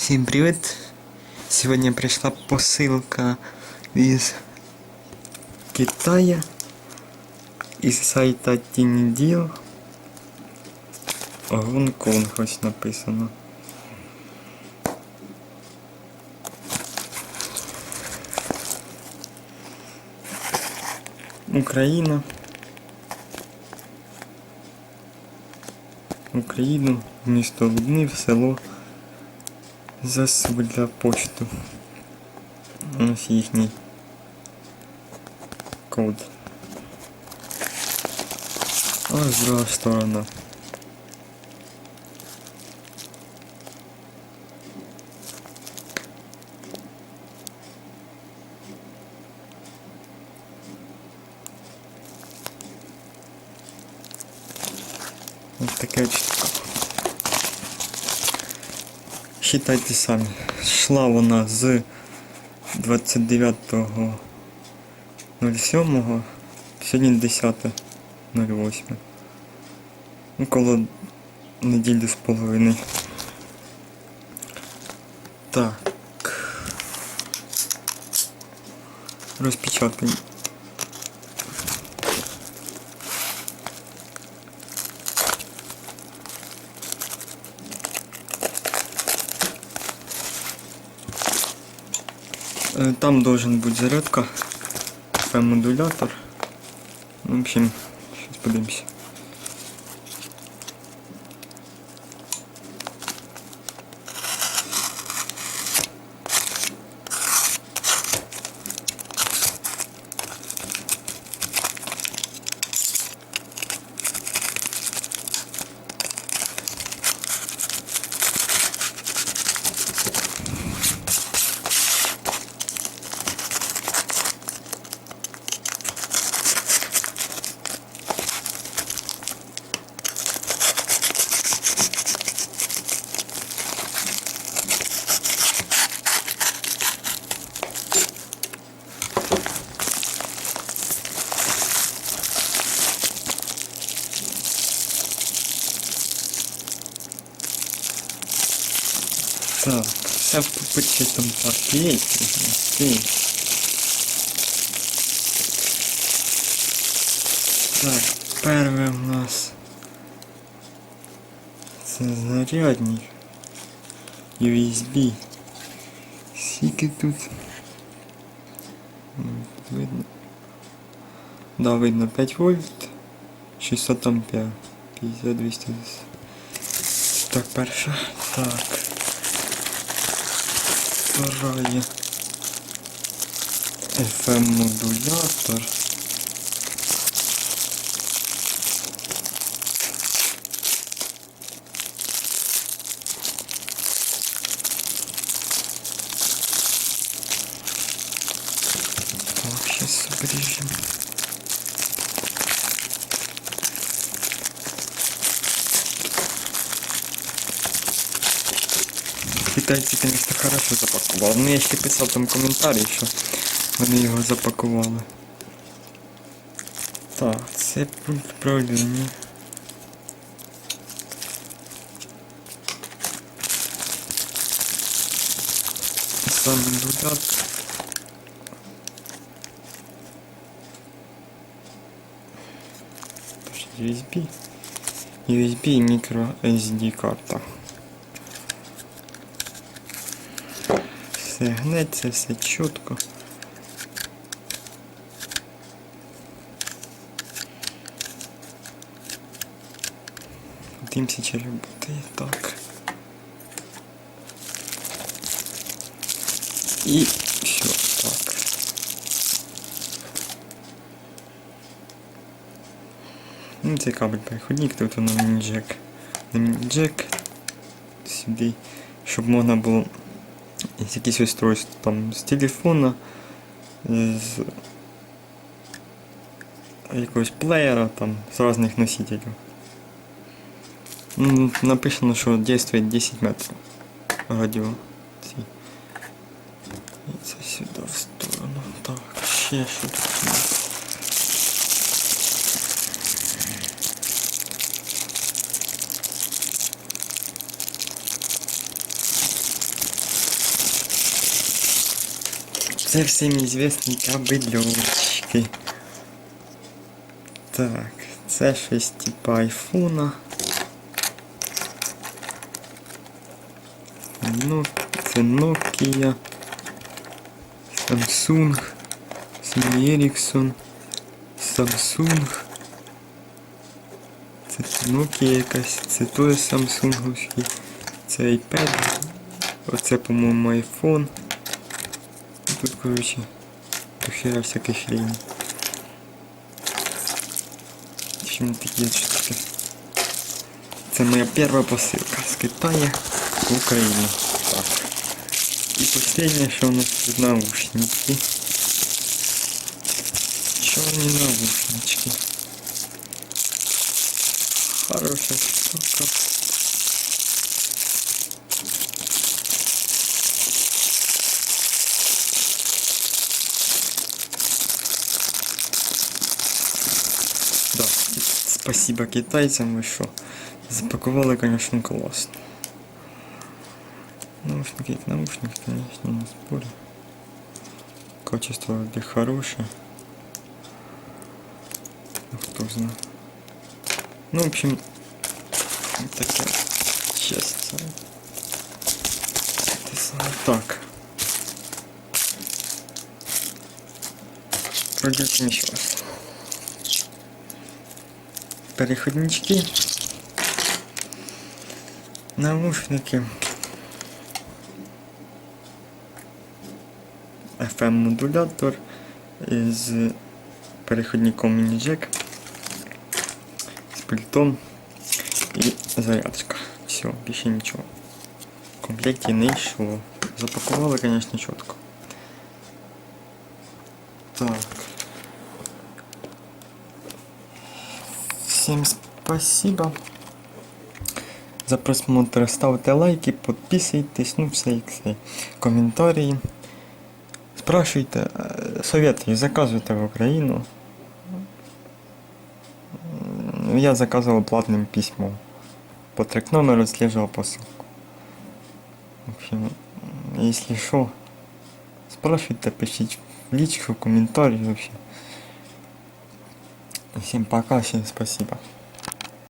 Всем привет! Сегодня пришла посылка из Китая, из сайта Тинидил. Гонконг ось написано. Україна. Україну, місто Лубнів, село Засуд для почту. Ось їхній код. Ось друга сторона. Ось таке чітко. Считайте самі. Йшла вона з 29.07. Сьогодні 10.08. Около неділі з половиною. Так. Розпечатаємо. Там должен быть зарядка, модулятор. В общем, сейчас подивимся. Так, все в попитчатому пакеті. Окей. Так, перше в нас зарядник USB. Скільки тут? Видно. Да, видно 5 вольт, 600 ампер, 50 200 Так, перша. Так. Вторая. FM модулятор. Так, обрежем. Китайці, конечно, хорошо запакували. Ну, я ще писав там коментарі, що вони його запакували. Так, це пульт управління. Сам додаток. USB. USB і мікро SD карта. Все гнеться, все чітко. Дивимося, чи роботи. Так. І все, так. Ну, це кабель переходник, тут воно міні-джек. На міні-джек сюди, щоб можна було якісь устройства там з телефона, з якогось плеєра, там, з різних носителів. Ну, Написано, що действует 10 метрів радіо. ці. І це сюди в сторону. Так, ще що тут Це всім известні кабельочки. Так, це щось типа айфона. Ну, це Nokia. Samsung. Sony Ericsson. Samsung. Це Nokia якась, це теж Samsung. Це iPad. Оце, по-моєму, iPhone. Тут, короче, дохера всякой хрени. Чому такі штуки? Це моя перша посилка з Китаю в Україну. Так. І последнее, що у нас тут наушники. Чорні наушнички. Хороша штука. Спасибо китайцам, ви що. Запакували, конечно, классно. Наушники, наушники, конечно, не спорю. Качество вроде хорошее. Ну, кто знает. Ну, в общем. Те саме. Так. Пройдете еще раз Переходнички. Наушники. FM-модулятор з переходником міні-джек, з пультом і зарядочка. Все, більше нічого. В комплекті не йшло. Запакували, звісно, чітко. Так. Всем спасибо за просмотр. Ставте лайки, підписуйтесь, ну все як все. Коментарі. Спрашивайте, е, советую, заказуйте в Україну. М, Я заказывал платным письмом. По трек номеру отслеживал посылку. В общем, если что, спрашивайте, пишите в личку, в комментарии вообще. Всем пока, всем спасибо.